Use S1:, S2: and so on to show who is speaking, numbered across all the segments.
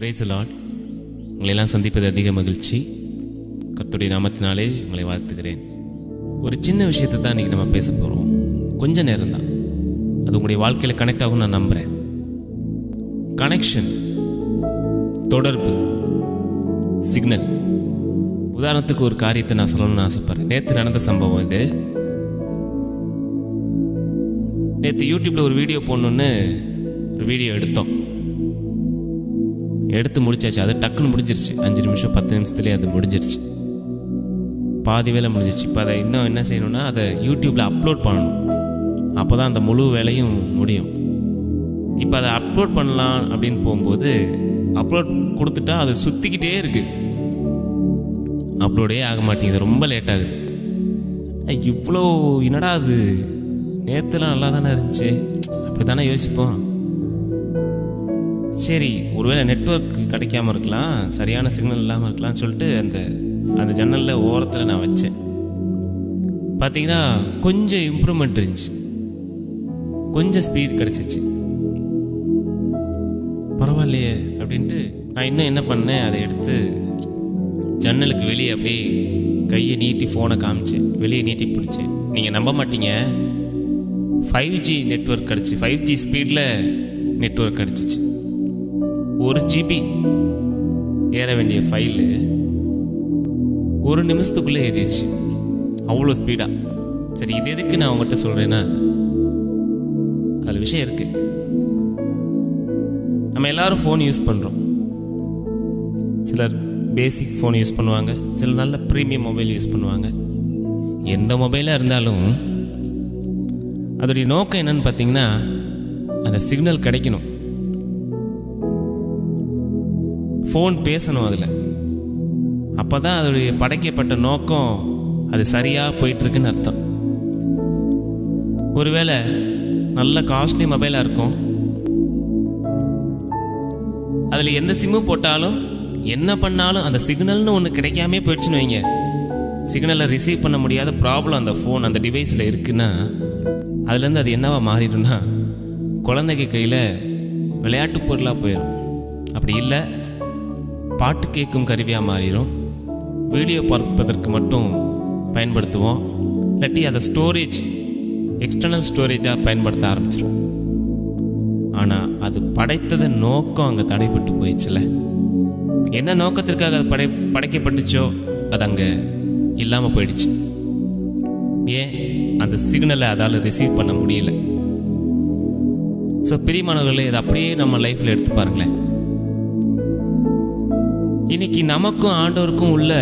S1: Brace lot உங்களையெல்லாம் சந்திப்பது அதிக மகிழ்ச்சி. கத்துடைய நாமத்தினாலே உங்களை வாழ்த்துகிறேன். ஒரு சின்ன விஷயத்தை தான் இன்றைக்கி நம்ம பேச போகிறோம் கொஞ்ச நேரம் தான். அது உங்களுடைய வாழ்க்கையில் கனெக்ட் ஆகும் நான் நம்புகிறேன் கனெக்ஷன் தொடர்பு சிக்னல் உதாரணத்துக்கு ஒரு காரியத்தை நான் சொல்லணும்னு ஆசைப்பட்றேன். நேற்று நடந்த சம்பவம் இது. நேற்று யூடியூப்பில் ஒரு வீடியோ போடணுன்னு ஒரு வீடியோ எடுத்தோம். எடுத்து முடிச்சாச்சு. அது டக்குன்னு முடிஞ்சிருச்சு. அஞ்சு நிமிஷம் பத்து நிமிஷத்துலேயே அது முடிஞ்சிருச்சு. பாதி வேலை முடிஞ்சிருச்சு. இப்போ அதை இன்னும் என்ன செய்யணும்னா அதை யூடியூப்பில் அப்லோட் பண்ணணும். அப்போ தான் அந்த முழு வேலையும் முடியும். இப்போ அதை அப்லோட் பண்ணலாம் அப்படின்னு போகும்போது அப்லோட் கொடுத்துட்டா அது சுற்றிக்கிட்டே இருக்குது அப்லோடே ஆக மாட்டேங்குது. ரொம்ப லேட் ஆகுது. ஐ, இவ்வளோ என்னடா அது? நேற்றுலாம் நல்லா தானே இருந்துச்சு. அப்படி தானே யோசிப்போம். சரி ஒருவேளை நெட்ஒர்க் கிடைக்காம இருக்கலாம் சரியான சிக்னல் இல்லாமல் இருக்கலாம்னு சொல்லிட்டு அந்த அந்த ஜன்னலில் ஓரத்தில் நான் வச்சேன். பார்த்தீங்கன்னா கொஞ்சம் இம்ப்ரூவ்மெண்ட் இருந்துச்சு. கொஞ்சம் ஸ்பீட் கிடச்சிச்சு. பரவாயில்லையே அப்படின்ட்டு நான் இன்னும் என்ன பண்ணேன் அதை எடுத்து ஜன்னலுக்கு வெளியே அப்படியே கையை நீட்டி ஃபோனை காமிச்சேன். வெளியே நீட்டி பிடிச்சேன். நீங்கள் நம்ப மாட்டீங்க. ஃபைவ் ஜி நெட்ஒர்க் கிடச்சி ஃபைவ் ஜி ஸ்பீடில் நெட்ஒர்க் கிடச்சிச்சு. ஒரு ஜிபி ஏற வேண்டிய ஃபைலு ஒரு நிமிஷத்துக்குள்ளே ஏறிடுச்சு. அவ்வளோ ஸ்பீடாக சரி இது எதுக்கு நான் உங்கள்கிட்ட சொல்கிறேன்னா அதில் விஷயம் இருக்குது நம்ம எல்லாரும் ஃபோன் யூஸ் பண்ணுறோம் சிலர் பேசிக் ஃபோன் யூஸ் பண்ணுவாங்க. சிலர் நல்ல ப்ரீமியம் மொபைல் யூஸ் பண்ணுவாங்க. எந்த மொபைலாக இருந்தாலும் அதோடைய நோக்கம் என்னன்னு பார்த்தீங்கன்னா அந்த சிக்னல் கிடைக்கணும். ஃபோன் பேசணும் அதில். அப்போ தான் அதோடைய படைக்கப்பட்ட நோக்கம் அது சரியாக போயிட்டுருக்குன்னு அர்த்தம். ஒருவேளை நல்ல காஸ்ட்லி மொபைலாக இருக்கும். அதில் எந்த சிம்மு போட்டாலும் என்ன பண்ணாலும் அந்த சிக்னல்னு ஒன்று கிடைக்காமே போயிடுச்சுன்னு வைங்க. சிக்னலை ரிசீவ் பண்ண முடியாத ப்ராப்ளம் அந்த ஃபோன் அந்த டிவைஸில் இருக்குன்னா அதுலேருந்து அது என்னவா மாறிடும்னா குழந்தைங்க கையில் விளையாட்டு பொருளாக போயிடும் அப்படி இல்லை பாட்டு கேட்கும் கருவியாக மாறிடும் வீடியோ பார்ப்பதற்கு மட்டும் பயன்படுத்துவோம். இல்லாட்டி அதை ஸ்டோரேஜ் எக்ஸ்டர்னல் ஸ்டோரேஜாக பயன்படுத்த ஆரம்பிச்சிடும் ஆனால் அது படைத்தது நோக்கம் அங்கே தடைப்பட்டு போயிடுச்சுல. என்ன நோக்கத்திற்காக அது படை படைக்கப்பட்டுச்சோ அது அங்கே இல்லாமல் போயிடுச்சு. ஏன்? அந்த சிக்னலை அதால் ரிசீவ் பண்ண முடியல. ஸோ பிரியமானவர்களே இதை அப்படியே நம்ம லைஃப்பில் எடுத்து பாருங்களேன். இன்னைக்கு நமக்கும் ஆண்டவருக்கும் உள்ள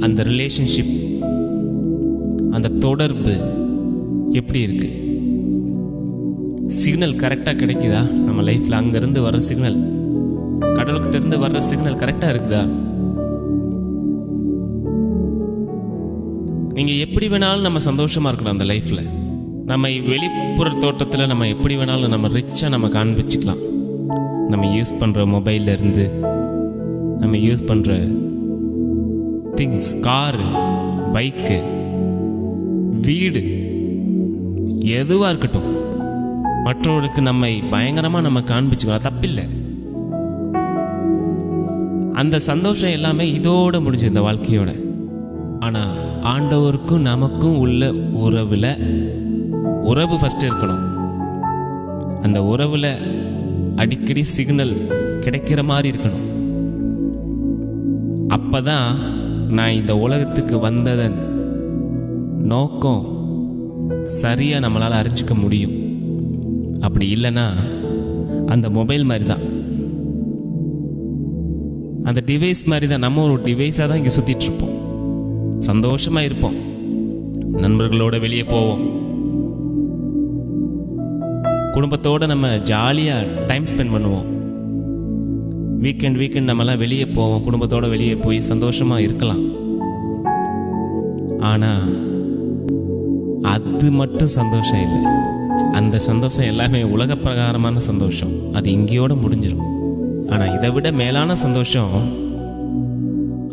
S1: அந்த ரிலேஷன்ஷிப் அந்த தொடர்பு எப்படி இருக்கு? சிக்னல் கரெக்டாக கிடைக்குதா? நம்ம லைஃப்பில் அங்கேருந்து வர்ற சிக்னல் கடவுள்கிட்ட இருந்து வர்ற சிக்னல் கரெக்டாக இருக்குதா? நீங்கள் எப்படி வேணாலும் நம்ம சந்தோஷமாக இருக்கணும் அந்த லைஃப்பில் நம்ம வெளிப்புற தோட்டத்தில் நம்ம எப்படி வேணாலும் நம்ம ரிச்சாக நம்ம காண்பிச்சுக்கலாம். நம்ம யூஸ் பண்ணுற மொபைல்ல இருந்து நம்ம யூஸ் பண்ணுற திங்ஸ் காரு பைக்கு வீடு எதுவாக இருக்கட்டும் மற்றவர்களுக்கு நம்மை பயங்கரமாக நம்ம காண்பிச்சுக்கலாம் தப்பில்லை. அந்த சந்தோஷம் எல்லாமே இதோட முடிஞ்சு இந்த வாழ்க்கையோட. ஆனால் ஆண்டவருக்கும் நமக்கும் உள்ள உறவில் உறவு ஃபஸ்ட்டு இருக்கணும். அந்த உறவில் அடிக்கடி சிக்னல் கிடைக்கிற மாதிரி இருக்கணும். அப்பதான் நான் இந்த உலகத்துக்கு வந்ததன் நோக்கம் சரியாக நம்மளால் அறிஞ்சிக்க முடியும். அப்படி இல்லைன்னா அந்த மொபைல் மாதிரி தான் அந்த டிவைஸ் மாதிரி தான் நம்ம ஒரு டிவைஸாக தான் இங்கே சுற்றிட்டு இருப்போம் சந்தோஷமாக இருப்போம். நண்பர்களோட வெளியே போவோம். குடும்பத்தோடு நம்ம ஜாலியாக டைம் ஸ்பெண்ட் பண்ணுவோம். வீக்கெண்ட் வீக்கெண்ட் நம்மலாம் வெளியே போவோம். குடும்பத்தோடு வெளியே போய் சந்தோஷமாக இருக்கலாம். ஆனால் அது மட்டும் சந்தோஷம் இல்லை. அந்த சந்தோஷம் எல்லாமே உலக பிரகாரமான சந்தோஷம். அது இங்கேயோட முடிஞ்சிடும் ஆனால் இதை விட மேலான சந்தோஷம்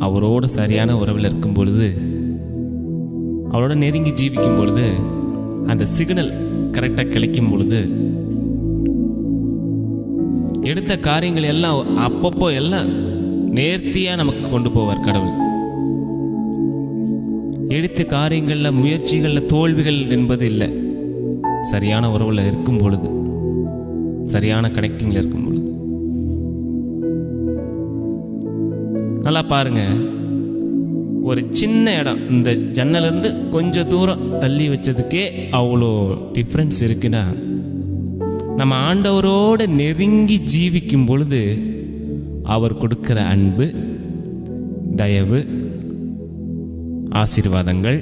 S1: அவரோட சரியான உறவில் இருக்கும் பொழுது அவரோட நெருங்கி ஜீவிக்கும் பொழுது அந்த சிக்னல் கரெக்டாக கிடைக்கும் பொழுது எடுத்த காரியங்கள் எல்லாம் அப்பப்போ எல்லாம் நேர்த்தியாக நமக்கு கொண்டு போவார் கடவுள். எடுத்த காரியங்களில் முயற்சிகளில் தோல்விகள் என்பது இல்லை. சரியான உறவில் இருக்கும் பொழுது சரியான கனெக்டிங்கில் இருக்கும் பொழுது. நல்லா பாருங்க. ஒரு சின்ன இடம் இந்த ஜன்னலேருந்து கொஞ்சம் தூரம் தள்ளி வச்சதுக்கே அவ்வளோ டிஃப்ரென்ஸ் இருக்குன்னா நம்ம ஆண்டவரோடு நெருங்கி ஜீவிக்கும் பொழுது அவர் கொடுக்கிற அன்பு தயவு ஆசீர்வாதங்கள்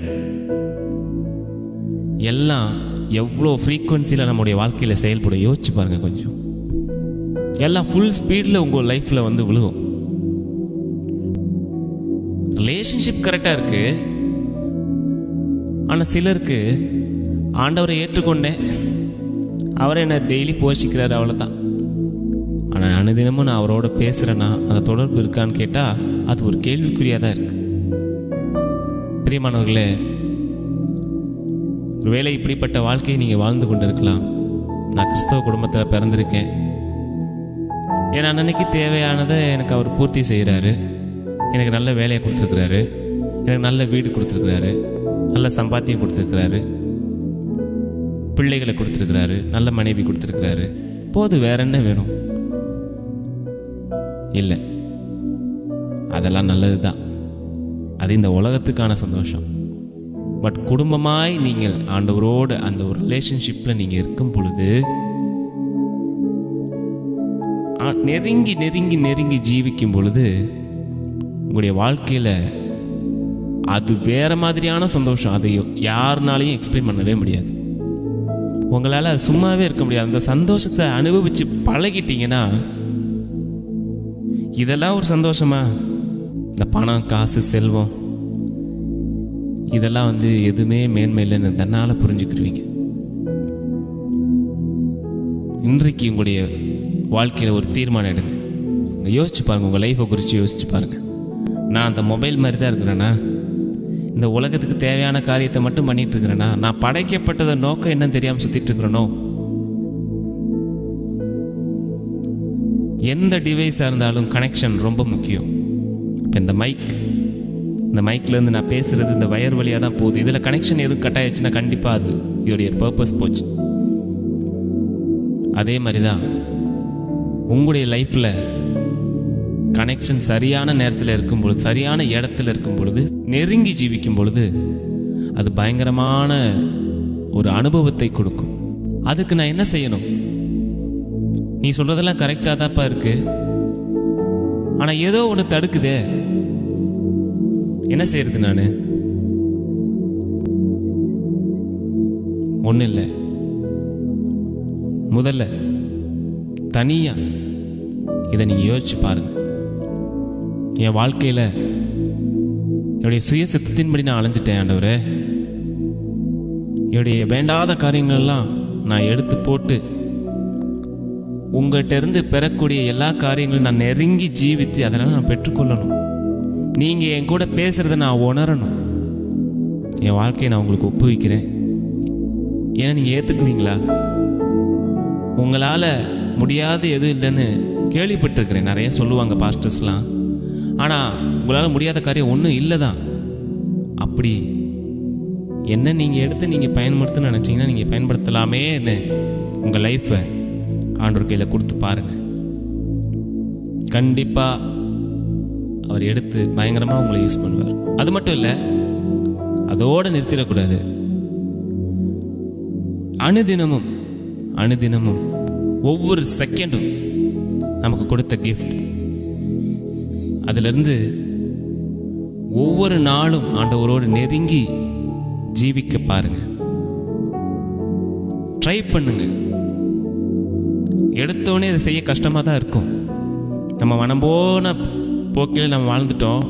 S1: எல்லாம் எவ்வளோ ஃப்ரீக்குவென்சியில் நம்முடைய வாழ்க்கையில் செயல்பட யோசிச்சு பாருங்கள் கொஞ்சம். எல்லாம் ஃபுல் ஸ்பீடில் உங்கள் லைஃப்பில் வந்து விழுகும். ரிலேஷன்ஷிப் கரெக்டாக இருக்கு. ஆனால் சிலருக்கு ஆண்டவரை ஏற்றுக்கொண்டேன். அவர் என்னை டெய்லி போஷிக்கிறார் அவ்வளோதான் ஆனால் அனுதினமும் நான் அவரோட பேசுகிறேன்னா அந்த தொடர்பு இருக்கான்னு கேட்டால் அது ஒரு கேள்விக்குறியாக தான் இருக்குது பிரியமானவர்களே ஒருவேளை இப்படிப்பட்ட வாழ்க்கையை நீங்கள் வாழ்ந்து கொண்டு இருக்கலாம் நான் கிறிஸ்தவ குடும்பத்தில் பிறந்திருக்கேன். என் அன்னன்னைக்கு தேவையானதை எனக்கு அவர் பூர்த்தி செய்கிறாரு எனக்கு நல்ல வேலையை கொடுத்துருக்குறாரு. எனக்கு நல்ல வீடு கொடுத்துருக்குறாரு. நல்ல சம்பாத்தியம் கொடுத்துருக்குறாரு. பிள்ளைகளை கொடுத்துருக்குறாரு நல்ல மனைவி கொடுத்துருக்குறாரு. போது வேற என்ன வேணும்? இல்லை. அதெல்லாம் நல்லது தான் அது இந்த உலகத்துக்கான சந்தோஷம். பட் குடும்பமாய் நீங்கள் ஆண்டவரோடு அந்த ஒரு ரிலேஷன்ஷிப்பில் நீங்கள் இருக்கும் பொழுது நெருங்கி நெருங்கி நெருங்கி ஜீவிக்கும் பொழுது உங்களுடைய வாழ்க்கையில் அது வேற மாதிரியான சந்தோஷம். அதை யாருனாலையும் எக்ஸ்பிளைன் பண்ணவே முடியாது. உங்களால் அது சும்மாவே இருக்க முடியாது. அந்த சந்தோஷத்தை அனுபவித்து பழகிட்டீங்கன்னா இதெல்லாம் ஒரு சந்தோஷமா? இந்த பணம் காசு செல்வம் இதெல்லாம் வந்து எதுவுமே மேன்மை இல்லைன்னு தன்னால் புரிஞ்சுக்கிருவீங்க. இன்றைக்கு உங்களுடைய வாழ்க்கையில் ஒரு தீர்மானம் எடுங்க. யோசிச்சு பாருங்க உங்கள் லைஃப்பை குறித்து யோசிச்சு பாருங்க. நான் அந்த மொபைல் மாதிரி தான் இருக்கிறேன்னா இந்த உலகத்துக்கு தேவையான காரியத்தை மட்டும் பண்ணிட்டு இருக்கிறேனா நான் படைக்கப்பட்டதை நோக்கம் என்னன்னு தெரியாமல் சுத்திட்டு இருக்கிறனோ எந்த டிவைஸாக இருந்தாலும் கனெக்ஷன் ரொம்ப முக்கியம். இப்போ இந்த மைக் இந்த மைக்லேருந்து நான் பேசுகிறது இந்த வயர் வழியாக தான் போகுது. இதில் கனெக்ஷன் எதுவும் கட் ஆயிடுச்சுன்னா கண்டிப்பாக அது இதோடைய பர்பஸ் போச்சு. அதே மாதிரி தான் உங்களுடைய லைஃப்பில் கனெக்ஷன் சரியான நேரத்தில் இருக்கும் பொழுது சரியான இடத்துல இருக்கும் பொழுது நெருங்கி ஜீவிக்கும் பொழுது அது பயங்கரமான ஒரு அனுபவத்தை கொடுக்கும். அதுக்கு நான் என்ன செய்யணும்? நீ சொல்றதெல்லாம் கரெக்டாக தான்ப்பா இருக்கு. ஆனால் ஏதோ ஒன்று தடுக்குதே. என்ன செய்யறது நான்? ஒன்றும் இல்லை. முதல்ல தனியா இதை நீங்கள் யோசிச்சு பாருங்க. என் வாழ்க்கையில் என்னுடைய சுய சித்தத்தின்படி நான் அலைஞ்சிட்டேன் ஆண்டவரே. என்னுடைய வேண்டாத காரியங்களெல்லாம் நான் எடுத்து போட்டு உங்கள்கிட்ட இருந்து பெறக்கூடிய எல்லா காரியங்களும் நான் நெருங்கி ஜீவித்து அதெல்லாம் நான் பெற்றுக்கொள்ளணும். நீங்கள் என் கூட பேசுகிறத நான் உணரணும். என் வாழ்க்கையை நான் உங்களுக்கு ஒப்புவிக்கிறேன். ஏன்னா நீங்கள் ஏற்றுக்குவீங்களா உங்களால் முடியாது எதுவும் இல்லைன்னு கேள்விப்பட்டிருக்கிறேன். நிறைய சொல்லுவாங்க பாஸ்டர்ஸ்லாம் ஆனால் உங்களால் முடியாத காரியம் ஒன்றும் இல்லை தான் அப்படி என்ன நீங்கள் எடுத்து நீங்கள் பயன்படுத்தணும்னு நினச்சிங்கன்னா நீங்கள் பயன்படுத்தலாமேன்னு உங்கள் லைஃப்பை ஆண்டோர் கையில் கொடுத்து பாருங்கள் கண்டிப்பாக அவர் எடுத்து பயங்கரமாக உங்களை யூஸ் பண்ணுவார். அது மட்டும் இல்லை அதோடு நிறுத்திடக்கூடாது. அனுதினமும் அனுதினமும் ஒவ்வொரு செகண்டும் நமக்கு கொடுத்த கிஃப்ட் அதிலிருந்து ஒவ்வொரு நாளும் ஆண்டவரோடு நெருங்கி ஜீவிக்க பாருங்க. ட்ரை பண்ணுங்க. எடுத்தோடனே அதை செய்ய கஷ்டமாக தான் இருக்கும். நம்ம மனம் போன போக்கில் நம்ம வாழ்ந்துட்டோம்.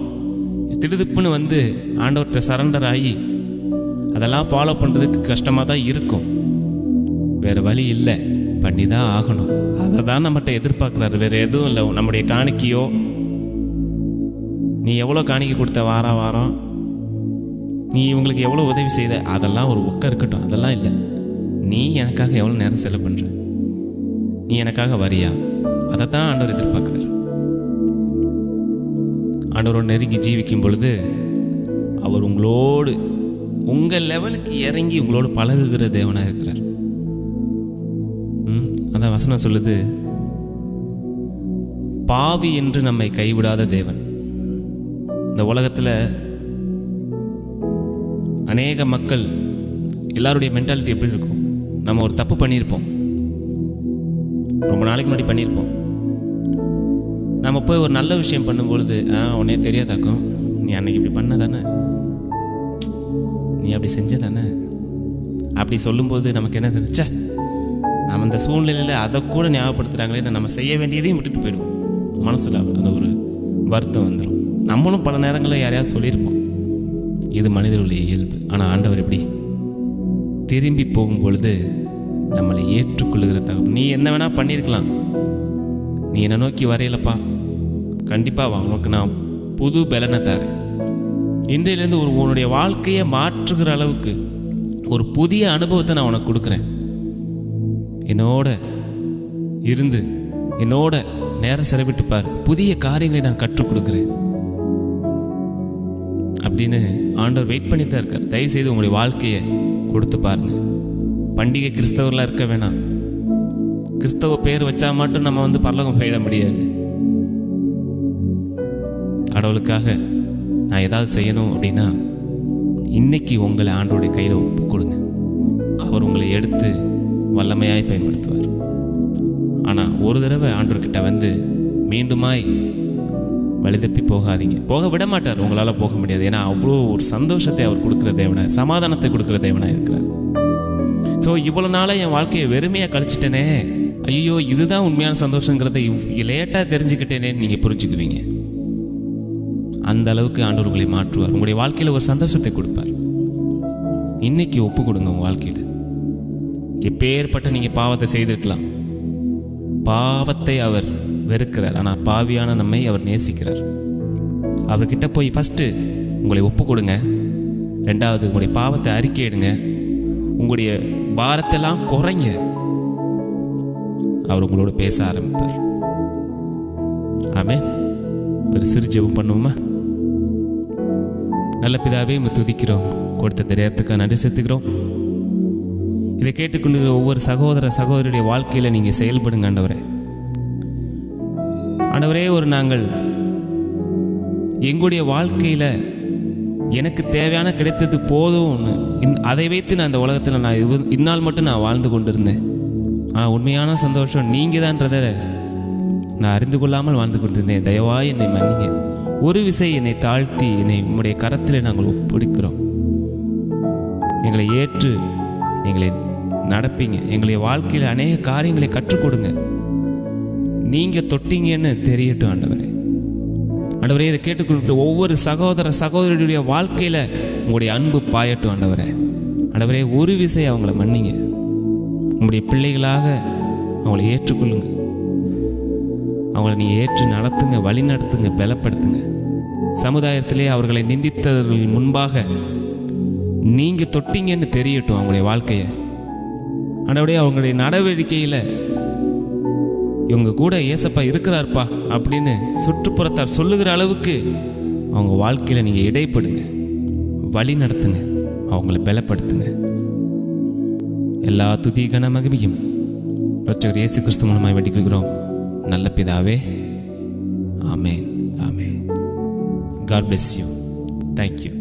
S1: திடுதுப்புன்னு வந்து ஆண்டவர்கிட்ட சரண்டர் ஆகி அதெல்லாம் ஃபாலோ பண்ணுறதுக்கு கஷ்டமாக தான் இருக்கும். வேறு வழி இல்லை. பண்ணி தான் ஆகணும். அதை தான் நம்மகிட்ட எதிர்பார்க்குறாரு. வேறு எதுவும் இல்லை. நம்முடைய காணிக்கையோ நீ எவ்வளோ காணிக்கை கொடுத்த வாரம் வாரம்? நீ இவங்களுக்கு எவ்வளோ உதவி செய்த? அதெல்லாம் ஒரு ஒக்க இருக்கட்டும். அதெல்லாம் இல்லை. நீ எனக்காக எவ்வளோ நேரம் செலவு பண்ணுற நீ எனக்காக வரியா? அதை தான் ஆண்டவர் எதிர்பார்க்குறாரு. ஆண்டவரோடு நெருங்கி ஜீவிக்கும் பொழுது அவர் உங்களோடு உங்கள் லெவலுக்கு இறங்கி உங்களோடு பழகுகிற தேவனாக இருக்கிறார். ம், அதான் வசனம் சொல்லுது பாவி என்று நம்மை கைவிடாத தேவன். இந்த உலகத்தில் அநேக மக்கள் எல்லாருடைய மென்டாலிட்டி எப்படி இருக்கும்? நம்ம ஒரு தப்பு பண்ணியிருப்போம். ரொம்ப நாளைக்கு முன்னாடி பண்ணியிருப்போம். நம்ம போய் ஒரு நல்ல விஷயம் பண்ணும்பொழுது ஆ உன்னே தெரியாதாக்கும். நீ அன்னைக்கு இப்படி பண்ண தானே நீ அப்படி செஞ்ச தானே அப்படி சொல்லும்போது நமக்கு என்ன தோணும், நம்ம இந்த சூழ்நிலையில் அதை கூட ஞாபகப்படுத்துகிறாங்களே நம்ம செய்ய வேண்டியதையும் விட்டுட்டு போயிடுவோம். மனசில் அந்த ஒரு வருத்தம் வந்துடும் நம்மளும் பல நேரங்களில் யாரையாவது சொல்லியிருப்போம். இது மனிதர்களுடைய இயல்பு. ஆனால் ஆண்டவர் எப்படி? திரும்பி போகும் பொழுது நம்மளை ஏற்றுக்கொள்ளுகிற தகவல் நீ என்ன வேணால் பண்ணியிருக்கலாம். நீ என்னை நோக்கி வரையலப்பா. கண்டிப்பாக வா உனக்கு நான் புது பலனை தரேன். இன்றையிலேருந்து ஒரு உன்னுடைய வாழ்க்கையை மாற்றுகிற அளவுக்கு ஒரு புதிய அனுபவத்தை நான் உனக்கு கொடுக்குறேன். என்னோட இருந்து என்னோட நேரம் செலவிட்டு பார். புதிய காரியங்களை நான் கற்றுக் கொடுக்குறேன். அப்படின்னு ஆண்டவர் வெயிட் பண்ணி தான் இருக்கார். தயவு செய்து உங்களுடைய வாழ்க்கையை கொடுத்து பாருங்க. பண்டிகை கிறிஸ்தவர்களாக இருக்க வேணாம். கிறிஸ்தவ பேர் வச்சா மட்டும் நம்ம வந்து பரலோகம் போயிட முடியாது. கடவுளுக்காக நான் ஏதாவது செய்யணும் அப்படின்னா இன்னைக்கு உங்களை ஆண்டோடைய கையில் ஒப்பு கொடுங்க. அவர் உங்களை எடுத்து வல்லமையாய் பயன்படுத்துவார். ஆனால் ஒரு தடவை ஆண்டோர்கிட்ட வந்து மீண்டுமாய் வழிதப்பி போகாதீங்க. போக விட மாட்டார் உங்களால் போக முடியாது. ஏன்னா அவ்வளோ ஒரு சந்தோஷத்தை அவர் கொடுக்குற தேவனை சமாதானத்தை கொடுக்குற தேவனாக இருக்கிறார். ஸோ இவ்வளோ நாளாக என் வாழ்க்கையை வெறுமையாக கழிச்சிட்டேனே. ஐயோ இதுதான் உண்மையான சந்தோஷங்கிறத லேட்டாக தெரிஞ்சுக்கிட்டேனே நீங்கள் புரிஞ்சுக்குவீங்க. அந்த அளவுக்கு ஆண்டவர்களை மாற்றுவார். உங்களுடைய வாழ்க்கையில் ஒரு சந்தோஷத்தை கொடுப்பார். இன்னைக்கு ஒப்பு கொடுங்க உங்கள் வாழ்க்கையில். எப்பேற்பட்ட நீங்கள் பாவத்தை செய்திருக்கலாம். பாவத்தை அவர் வெறுக்கிறார். ஆனால் பாவியான நம்மை அவர் நேசிக்கிறார். அவர்கிட்ட போய் ஃபஸ்ட்டு உங்களை ஒப்பு கொடுங்க. ரெண்டாவது உங்களுடைய பாவத்தை அறிக்கையிடுங்க உங்களுடைய பாரத்தெல்லாம் குறைங்க. அவர் உங்களோட பேச ஆரம்பிப்பார். ஆமே ஒரு சிறு ஜெபம் பண்ணுவோமா? நல்ல பிதாவே நம்ம துதிக்கிறோம். கொடுத்த தெரியாததுக்காக நன்றி செத்துக்கிறோம் இதை கேட்டுக்கொண்டு ஒவ்வொரு சகோதர சகோதரியுடைய வாழ்க்கையில் நீங்கள் செயல்படுங்க ஆண்டவரே. ஆண்டவரே ஒரு நாங்கள் எங்களுடைய வாழ்க்கையில் எனக்கு தேவையான கிடைத்தது போதும்னு இந் அதை வைத்து நான் இந்த உலகத்தில் நான் இது- இந்நாள் மட்டும் நான் வாழ்ந்து கொண்டிருந்தேன். ஆனால் உண்மையான சந்தோஷம் நீங்கள் தான்றத நான் அறிந்து கொள்ளாமல் வாழ்ந்து கொண்டிருந்தேன். தயவாய் என்னை மன்னிங்க. ஒரு விசை என்னை தாழ்த்தி என்னை உம்முடைய கரத்தில் நாங்கள் ஒப்படைக்கிறோம். எங்களை ஏற்று எங்களை நடப்பீங்க. எங்களுடைய வாழ்க்கையில் அநேக காரியங்களை கற்றுக் கொடுங்க. நீங்கள் தொட்டீங்கன்னு தெரியட்டும் ஆண்டவரே. ஆண்டவரே இதை கேட்டுக்கொண்டு ஒவ்வொரு சகோதர சகோதரியுடைய வாழ்க்கையில் உங்களுடைய அன்பு பாயட்டும் ஆண்டவரே. ஆண்டவரே ஒரு விசை அவங்கள மன்னிங்க. உங்களுடைய பிள்ளைகளாக அவங்கள ஏற்றுக்கொள்ளுங்க. அவங்கள நீங்கள் ஏற்று நடத்துங்க வழி நடத்துங்க பலப்படுத்துங்க. சமுதாயத்திலே அவர்களை நிந்தித்தவர்கள் முன்பாக நீங்கள் தொட்டீங்கன்னு தெரியட்டும் அவங்களுடைய வாழ்க்கையை. ஆண்டவரே அவங்களுடைய நடவடிக்கையில் இவங்க கூட ஏசப்பா இருக்கிறார்ப்பா அப்படின்னு சுற்றுப்புறத்தார் சொல்லுகிற அளவுக்கு அவங்க வாழ்க்கையில் நீங்கள் இடைப்படுங்க. வழி நடத்துங்க. அவங்கள பலப்படுத்துங்க. எல்லா துதி கன மகிமையும் ரச்சகர் இயேசு கிறிஸ்து மூலமாக வெடிக்கிறோம் நல்ல பிதாவே. ஆமேன். ஆமேன். God bless you thank you